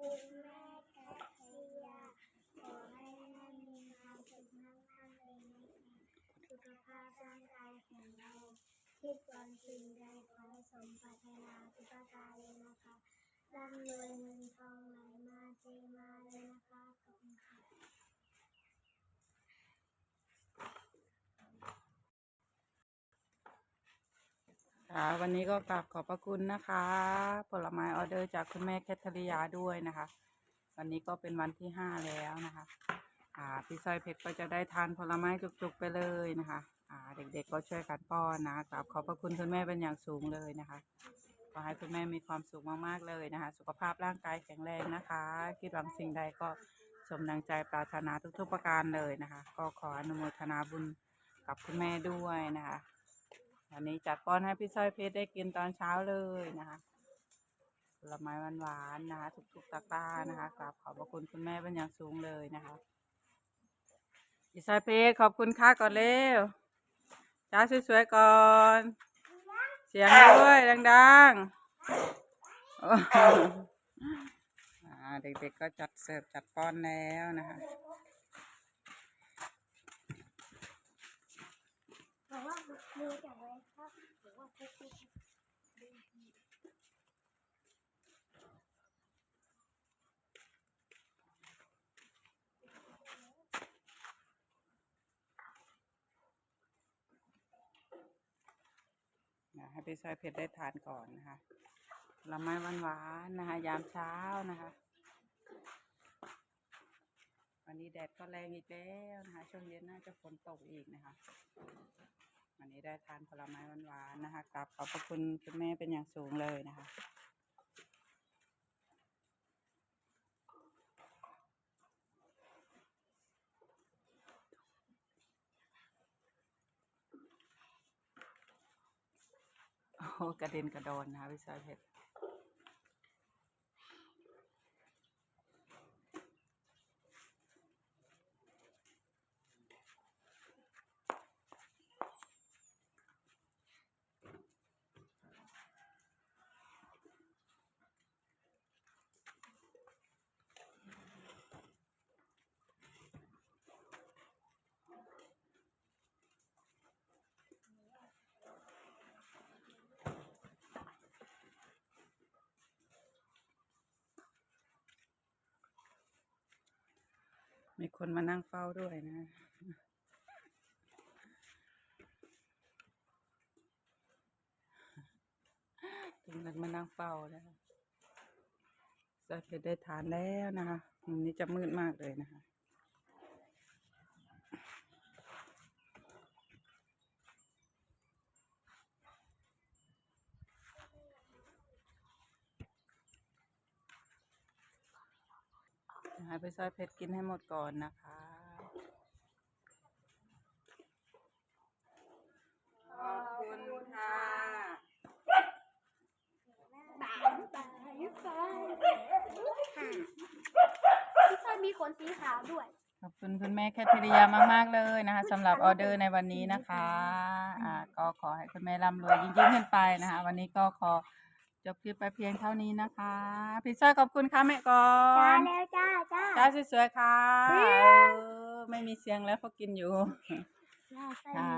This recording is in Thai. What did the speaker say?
คุณแม่แคทริยาขอให้แม่มีความสุขมากๆเลยนะคะสุขภาพร่างกายแข็งแรงคิดหวังสิ่งใดขอให้สมปรารถนาทุกประการเลยนะคะร่ำรวยเงินทองไหลมาเทมาเลยนะคะขอบคุณค่ะ ค่ะวันนี้ก็กราบขอบพระคุณนะคะ ผลไม้ออเดอร์จากคุณแม่แคทเธอรียาด้วยนะคะ วันนี้ก็เป็นวันที่ห้าแล้วนะคะอ่าพี่สร้อยเพชรก็จะได้ทานผลไม้จุกๆไปเลยนะคะอ่าเด็กๆก็ช่วยกันป้อนนะกราบขอบพระคุณคุณแม่เป็นอย่างสูงเลยนะคะขอให้คุณแม่มีความสุขมากๆเลยนะคะ สุขภาพร่างกายแข็งแรงนะคะ คิดหวังสิ่งใดก็สมดังใจปรารถนาทุกๆประการเลยนะคะ ก็ขออนุโมทนาบุญกับคุณแม่ด้วยนะคะ วันนี้จัดป้อนให้พี่สร้อยเพชรได้กินตอนเช้าเลยนะคะผลไม้หวานๆนะคะทุกๆตะกร้านะคะกราบขอบพระคุณคุณแม่เป็นอย่างสูงเลยนะคะพี่สร้อยเพชรขอบคุณค่ะก่อนเร็วจ้าสวยๆก่อน เสียงด้วยดังๆอ่าเด็กๆก็จัดเสิร์ฟจัดป้อนแล้วนะคะ บอก ว่ามือจับไว้ครับหรือว่าทุกทีนะให้พี่สร้อยเพชรได้ทานก่อนนะคะผลไม้หวานๆนะคะ ยามเช้านะคะ วันนี้แดดก็แรงอีกแล้วนะคะ ช่วงเย็นน่าจะฝนตกอีกนะคะ วันนี้ได้ทานผลไม้หวานๆนะคะกราบขอบพระคุณคุณแม่เป็นอย่างสูงเลยนะคะโอ้กระเด็นกระโดนนะคะพี่สายเพชร มีคนมานั่งเฝ้าด้วยนะ ถึงกันมานั่งเฝ้าแล้วสายเพชรได้ทานแล้วนะคะวันนี้จะมืดมากเลยนะคะ ให้ไปซอยเพชรกินให้หมดก่อนนะคะขอบคุณค่ะบายบายบายพี่ชายมีขนสีขาวด้วย ขอบคุณคุณแม่แคทเธอรียามาก ๆ เลยนะคะสำหรับออเดอร์ในวันนี้นะคะอ่าก็ขอให้คุณแม่ร่ำรวยยิ่งๆขึ้นไปนะคะ วันนี้ก็ขอจบคลิปไปเพียงเท่านี้นะคะ พี่สร้อยขอบคุณค่ะแม่ก่อจ้าน แล้วจ้า จ้าจ้าสวยๆค่ะเสียงเออไม่มีเสียงแล้วเขากินอยู่จ้าใส่ค่ะ